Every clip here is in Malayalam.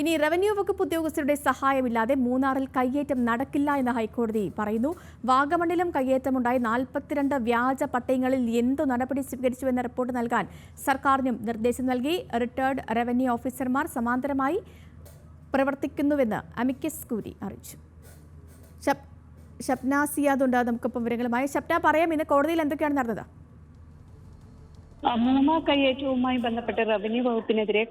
ഇനി റവന്യൂ വകുപ്പ് ഉദ്യോഗസ്ഥരുടെ സഹായമില്ലാതെ മൂന്നാറിൽ കയ്യേറ്റം നടക്കില്ല എന്ന് ഹൈക്കോടതി പറയുന്നു. വാഗമണ്ണിലും കയ്യേറ്റമുണ്ടായി. നാൽപ്പത്തിരണ്ട് വ്യാജ പട്ടയങ്ങളിൽ എന്തു നടപടി സ്വീകരിച്ചുവെന്ന റിപ്പോർട്ട് നൽകാൻ സർക്കാരിനും നിർദ്ദേശം നൽകി. റിട്ടയർഡ് റവന്യൂ ഓഫീസർമാർ സമാന്തരമായി പ്രവർത്തിക്കുന്നുവെന്ന് അമിക്കസ് കൂരി അറിയിച്ചു. ഷപ്ന സിയാദുണ്ട് നമുക്കിപ്പം വിവരങ്ങളുമായി. ഷപ്ന പറയാം. ഇന്ന് കോടതിയിൽ എന്തൊക്കെയാണ് നടന്നത്? ആ, മൂന്നാർ കയ്യേറ്റവുമായി ബന്ധപ്പെട്ട് റവന്യൂ വകുപ്പിനെതിരെ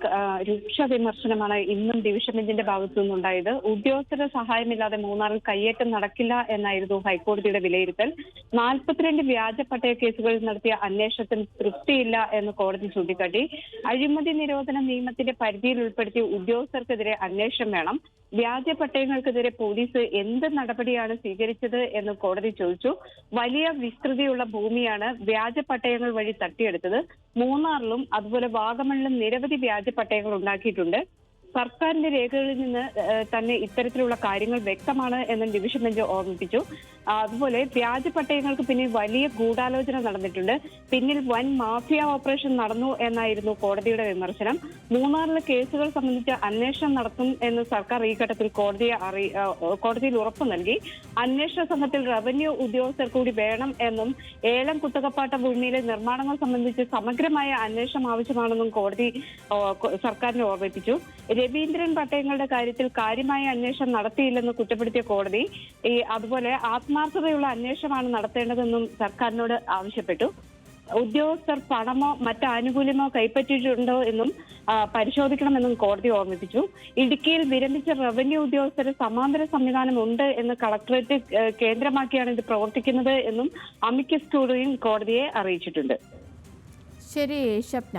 രൂക്ഷ വിമർശനമാണ് ഇന്നും ഡിവിഷൻ ബെഞ്ചിന്റെ ഭാഗത്തു നിന്നുണ്ടായത്. ഉദ്യോഗസ്ഥരുടെ സഹായമില്ലാതെ മൂന്നാറിൽ കയ്യേറ്റം നടക്കില്ല എന്നായിരുന്നു ഹൈക്കോടതിയുടെ വിലയിരുത്തൽ. നാൽപ്പത്തിരണ്ട് വ്യാജ പട്ടയ കേസുകളിൽ നടത്തിയ അന്വേഷണത്തിന് തൃപ്തിയില്ല എന്ന് കോടതി ചൂണ്ടിക്കാട്ടി. അഴിമതി നിരോധന നിയമത്തിന്റെ പരിധിയിൽ ഉൾപ്പെടുത്തി ഉദ്യോഗസ്ഥർക്കെതിരെ അന്വേഷണം വേണം. വ്യാജ പട്ടയങ്ങൾക്കെതിരെ പോലീസ് എന്ത് നടപടിയാണ് സ്വീകരിച്ചത് എന്ന് കോടതി ചോദിച്ചു. വലിയ വിസ്തൃതിയുള്ള ഭൂമിയാണ് വ്യാജ പട്ടയങ്ങൾ വഴി തട്ടിയെടുത്തത്. മൂന്നാറിലും അതുപോലെ വാഗമണിലും നിരവധി വ്യാജ പട്ടയങ്ങൾ ഉണ്ടാക്കിയിട്ടുണ്ട്. സർക്കാരിന്റെ രേഖകളിൽ നിന്ന് തന്നെ ഇത്തരത്തിലുള്ള കാര്യങ്ങൾ വ്യക്തമാണ് എന്ന് ഡിവിഷൻ ബെഞ്ച് ഓർമ്മിപ്പിച്ചു. അതുപോലെ വ്യാജ പട്ടയങ്ങൾക്ക് പിന്നിൽ വലിയ ഗൂഢാലോചന നടന്നിട്ടുണ്ട്. പിന്നിൽ വൻ മാഫിയ ഓപ്പറേഷൻ നടന്നു എന്നായിരുന്നു കോടതിയുടെ വിമർശനം. മൂന്നാറിലെ കേസുകൾ സംബന്ധിച്ച് അന്വേഷണം നടത്തും എന്ന് സർക്കാർ ഈ ഘട്ടത്തിൽ കോടതിയെ അറി കോടതിയിൽ ഉറപ്പ് നൽകി. അന്വേഷണ സംഘത്തിൽ റവന്യൂ ഉദ്യോഗസ്ഥർ കൂടി വേണം എന്നും ഏലം കുത്തകപ്പാട്ട ഭൂമിയിലെ നിർമ്മാണങ്ങൾ സംബന്ധിച്ച് സമഗ്രമായ അന്വേഷണം ആവശ്യമാണെന്നും കോടതി സർക്കാരിനെ ഓർമ്മിപ്പിച്ചു. രവീന്ദ്രൻ പട്ടയങ്ങളുടെ കാര്യത്തിൽ കാര്യമായ അന്വേഷണം നടത്തിയില്ലെന്ന് കുറ്റപ്പെടുത്തിയ കോടതി ഈ അതുപോലെ ആത്മാർത്ഥതയുള്ള അന്വേഷണമാണ് നടത്തേണ്ടതെന്നും സർക്കാരിനോട് ആവശ്യപ്പെട്ടു. ഉദ്യോഗസ്ഥർ പണമോ മറ്റ് ആനുകൂല്യമോ കൈപ്പറ്റിയിട്ടുണ്ടോ എന്നും പരിശോധിക്കണമെന്നും കോടതി ഓർമ്മിപ്പിച്ചു. ഇടുക്കിയിൽ വിരമിച്ച റവന്യൂ ഉദ്യോഗസ്ഥരെ സമാന്തര സംവിധാനം ഉണ്ട് എന്ന് കളക്ടറേറ്റ് കേന്ദ്രമാക്കിയാണ് ഇത് പ്രവർത്തിക്കുന്നത് എന്നും അമിക്കസ് ക്യൂറിയും കോടതിയെ അറിയിച്ചിട്ടുണ്ട്. ശരി ഷപ്ന